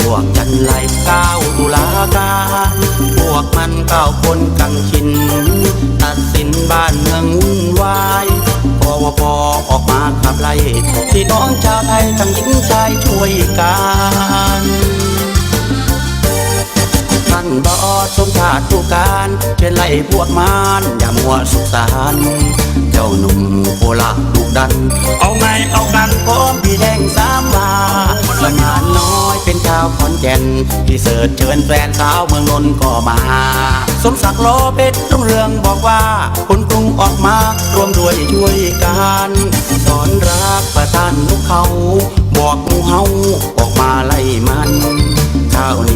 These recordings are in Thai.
พวกจันไหลก้าวตุลาการพวกมันเก้าวคนกังขิน ตัดสินบ้านเมืองวุ่นวายปวปออกมาขับไล่พี่น้องชาวไทยทั้งหญิงชายช่วยกันท่านบอสมชาติผู้การเชิญไล่พวกมารอย่ามัวสุขสารเจ้าหนุ่มโคละดุดัน แก่นพี่เสิร์ชเชิญแฟนสาวเมืองนนก็มา สมศักดิ์โลเป็ดรุ่งเรืองบอกว่าคนกรุงออกมารวมด้วยช่วยกันสอนรักประทานลูกเขา บอกงูเฮาออกมาไล่มัน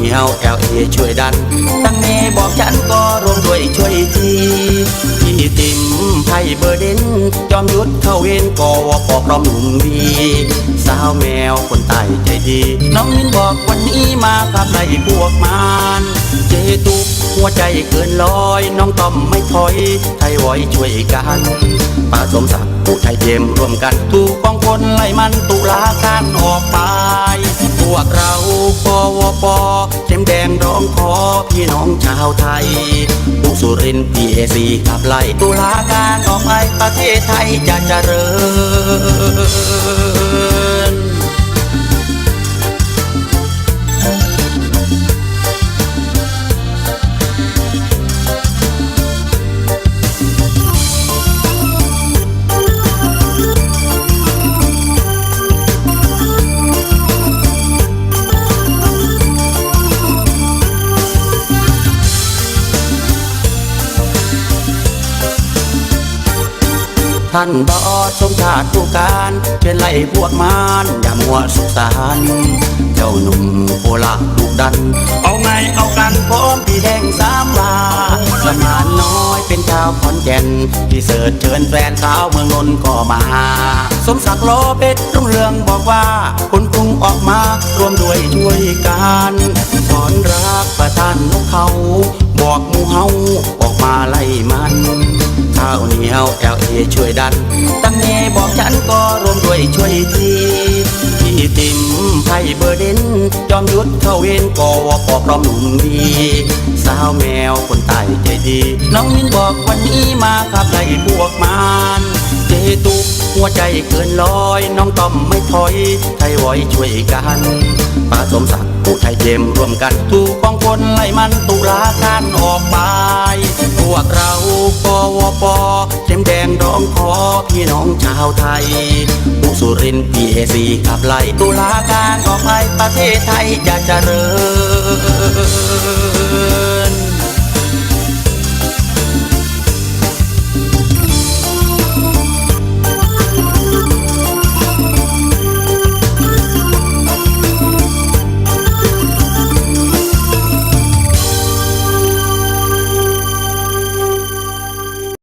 ข้าเหนียวแอลเอช่วยดัน ตั้งเมบอกฉันก็รวมด้วยช่วยทีพี่ติมไพ่เบอร์เดนจอมยุทธเข้าเวนกอวปอพร้อมหนุ่มวีสาวแมวคนใต้ใจดี น้องมินบอกวันนี้มาขับไล่พวกมันเจตุกหัวใจเกินร้อย น้องต้อมไม่ถอย ไทยไว้ช่วยกันป้าสมศักดิ์ผู้ไทยเจมร่วมกันถูกกองคนไล่มันตุลาการออกไป พวกเราปวป งร้องขอพี่น้องชาวไทยบุสุรินพีเอซีขับไล่ตุลาการออกไปประเทศไทยจะเจริญ ท่านบอสมชาติผู้การเชิญไล่พวกมารอย่ามัวสุสารเจ้าหนุ่มโคละดุดัน เอาไงเอากันพร้อมพี่แดงสามวาสมานน้อยเป็นชาวขอนแก่นพี่เสิร์ชเชิญแฟนสาวเมืองนนก็มา สมศักดิ์โลเพชรรุ่งเรืองบอกว่าคนกรุงออกมารวมด้วยช่วยกันสอนรักประทานนกเขา บอกหมูเฮาออกมาไล่มัน ข้าวเหนียวแอลเอช่วยดัน ตั้งเมบอกฉันก็รวมด้วยช่วยทีพี่ติมไพ่เบอร์เดนจอมยุทธเข้าเวนกอวปอพร้อมหนุ่มดี สาวแมวคนใต้ใจดี น้องมินบอกวันนี้มาขับไล่พวกมานเจตุก หัวใจเกินร้อย น้องต้อมไม่ถอย ไทยไว้ช่วยกันป้าสมศักดิ์ผู้ไทยเจมร่วมกันถูกกองคนไล่มันตุลาการออกไปพวกเราปวปเข็มแดงร้องขอพี่น้องชาวไทยผู้สุรินพีเอซีขับไล่ตุลาการออกไปประเทศไทยจะเจริญ